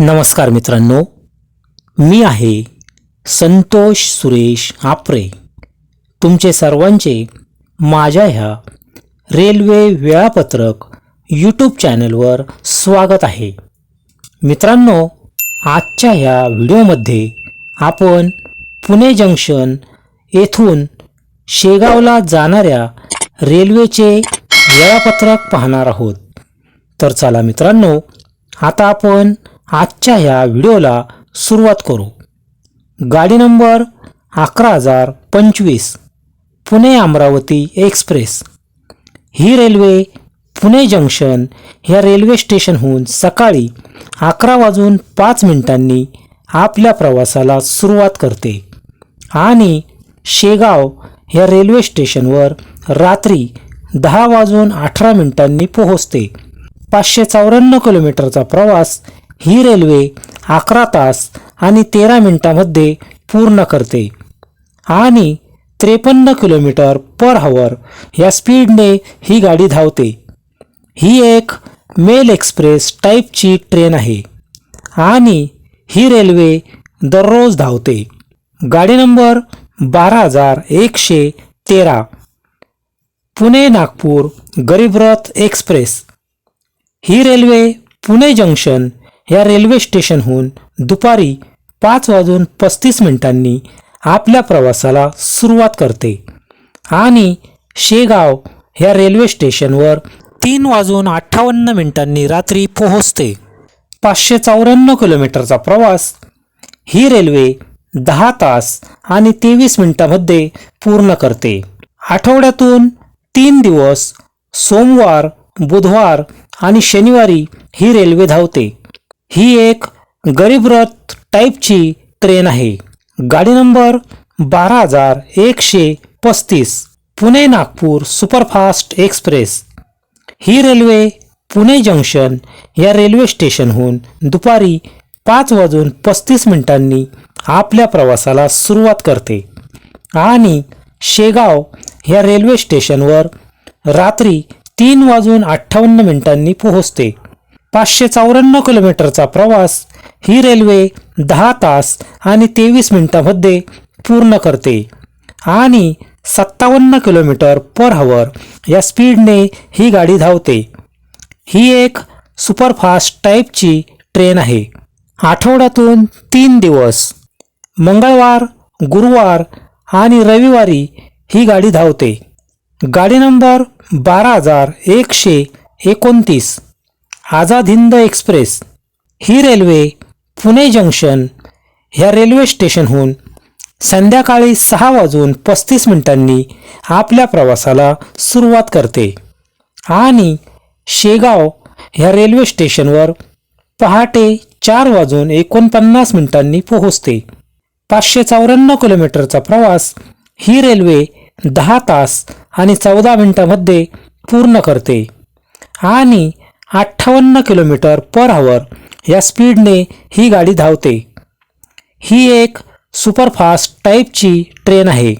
नमस्कार मित्रांनो मी आहे संतोष सुरेश आपरे. तुमचे सर्वांचे माझ्या ह्या रेल्वे वेळापत्रक यूट्यूब चॅनलवर स्वागत आहे. मित्रांनो आजच्या ह्या व्हिडिओमध्ये आपण पुणे जंक्शन येथून शेगावला जाणाऱ्या रेल्वेचे वेळापत्रक पाहणार आहोत. तर चला मित्रांनो आता आपण आजच्या ह्या व्हिडिओला सुरुवात करू. गाडी नंबर अकरा हजार पंचवीस पुणे अमरावती एक्सप्रेस. ही रेल्वे पुणे जंक्शन ह्या रेल्वे स्टेशनहून सकाळी अकरा वाजून पाच मिनिटांनी आपल्या प्रवासाला सुरुवात करते. आणि शेगाव ह्या रेल्वे स्टेशनवर रात्री दहा वाजून अठरा मिनिटांनी पोहोचते. पाचशे चौऱ्याण्णव किलोमीटरचा प्रवास ही रेल्वे अकरा तास आणि तेरा मिनिटामध्ये पूर्ण करते. आणि त्रेपन्न किलोमीटर पर हवर या स्पीडने ही गाडी धावते. ही एक मेल एक्सप्रेस टाईपची ट्रेन आहे. आणि ही रेल्वे दररोज धावते. गाडी नंबर बारा हजार एकशे तेरा. पुणे नागपूर गरीबरथ एक्सप्रेस. ही रेल्वे पुणे जंक्शन या रेल्वे स्टेशनहून दुपारी पाच वाजून पस्तीस मिनिटांनी आपल्या प्रवासाला सुरुवात करते. आणि शेगाव ह्या रेल्वे स्टेशनवर तीन वाजून अठ्ठावन्न मिनिटांनी रात्री पोहोचते. पाचशे चौऱ्याण्णव किलोमीटरचा प्रवास ही रेल्वे दहा तास आणि तेवीस मिनिटामध्ये पूर्ण करते. आठवड्यातून तीन दिवस सोमवार बुधवार आणि शनिवारी ही रेल्वे धावते. ही एक गरीबरथ टाईपची ट्रेन आहे. गाडी नंबर बारा हजार एकशे पस्तीस पुणे नागपूर सुपरफास्ट एक्सप्रेस. ही रेल्वे पुणे जंक्शन या रेल्वे स्टेशनहून दुपारी पाच वाजून पस्तीस मिनिटांनी आपल्या प्रवासाला सुरुवात करते. आणि शेगाव ह्या रेल्वे स्टेशनवर रात्री तीन वाजून अठ्ठावन्न मिनिटांनी पोहोचते. पाचशे चौऱ्याण्णव किलोमीटरचा प्रवास ही रेल्वे दहा तास आणि तेवीस मिनिटामध्ये पूर्ण करते. आणि सत्तावन्न किलोमीटर पर हवर या स्पीडने ही गाडी धावते. ही एक सुपरफास्ट टाईपची ट्रेन आहे. आठवड्यातून तीन दिवस मंगळवार गुरुवार आणि रविवारी ही गाडी धावते. गाडी नंबर बारा हजार एकशे एकोणतीस. आझाद हिंद एक्सप्रेस ही रेल्वे पुणे जंक्शन ह्या रेल्वे स्टेशनहून संध्याकाळी सहा वाजून पस्तीस मिनिटांनी आपल्या प्रवासाला सुरुवात करते. आणि शेगाव ह्या रेल्वे स्टेशनवर पहाटे चार वाजून एकोणपन्नास मिनिटांनी पोहोचते. पाचशे चौऱ्याण्णव किलोमीटरचा प्रवास ही रेल्वे दहा तास आणि चौदा मिनिटांमध्ये पूर्ण करते. आणि अठ्ठावन्न किलोमीटर पर आवर या स्पीडने ही गाडी धावते. ही एक सुपरफास्ट टाईपची ट्रेन आहे.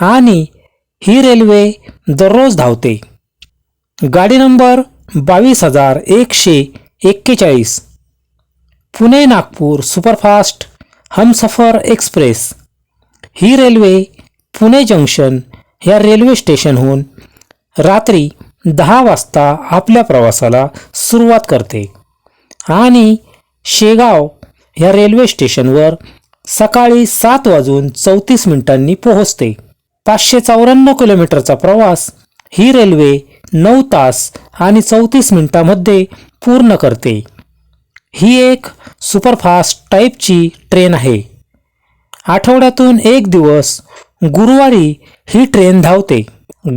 आणि ही रेल्वे दररोज धावते. गाडी नंबर बावीस हजार एकशे एक्केचाळीस. पुणे नागपूर सुपरफास्ट हमसफर एक्सप्रेस ही रेल्वे पुणे जंक्शन या रेल्वे स्टेशनहून रात्री दहा वाजता आपल्या प्रवासाला सुरुवात करते. आणि शेगाव ह्या रेल्वे स्टेशनवर सकाळी सात वाजून चौतीस मिनिटांनी पोहोचते. पाचशे चौऱ्याण्णव किलोमीटरचा प्रवास ही रेल्वे नऊ तास आणि चौतीस मिनिटांमध्ये पूर्ण करते. ही एक सुपरफास्ट टाईपची ट्रेन आहे. आठवड्यातून एक दिवस गुरुवारी ही ट्रेन धावते.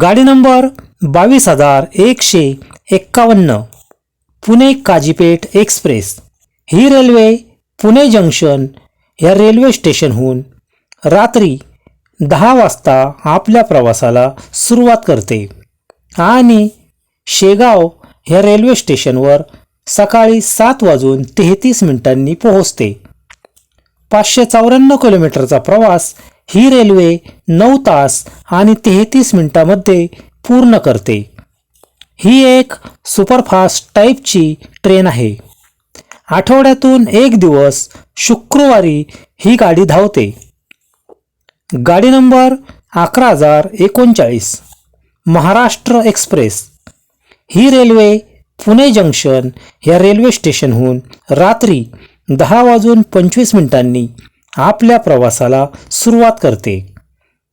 गाडी नंबर बावीस हजार एकशे एक्कावन्न. पुणे काजीपेठ एक्सप्रेस. ही रेल्वे पुणे जंक्शन या रेल्वे स्टेशनहून रात्री दहा वाजता आपल्या प्रवासाला सुरुवात करते. आणि शेगाव ह्या रेल्वे स्टेशनवर सकाळी सात वाजून तेहतीस मिनिटांनी पोहोचते. पाचशे चौऱ्याण्णव किलोमीटरचा प्रवास ही रेल्वे नऊ तास आणि तेहतीस मिनिटामध्ये पूर्ण करते. ही एक सुपरफास्ट टाईपची ट्रेन आहे. आठवड्यातून एक दिवस शुक्रवारी ही गाडी धावते. गाडी नंबर अकरा हजार एकोणचाळीस महाराष्ट्र एक्सप्रेस. ही रेल्वे पुणे जंक्शन या रेल्वे स्टेशनहून रात्री दहा वाजून पंचवीस मिनिटांनी आपल्या प्रवासाला सुरुवात करते.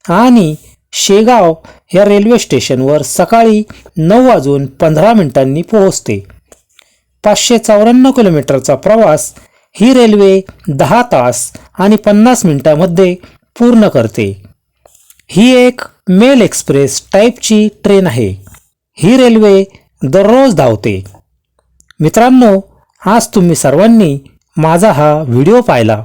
आणि शेगाव या रेल्वे स्टेशनवर सकाळी नऊ वाजून पंधरा मिनिटांनी पोहोचते. पाचशे चौऱ्याण्णव किलोमीटरचा प्रवास ही रेल्वे दहा तास आणि पन्नास मिनिटांमध्ये पूर्ण करते. ही एक मेल एक्सप्रेस टाईपची ट्रेन आहे. ही रेल्वे दररोज धावते. मित्रांनो आज तुम्ही सर्वांनी माझा हा व्हिडिओ पाहिला.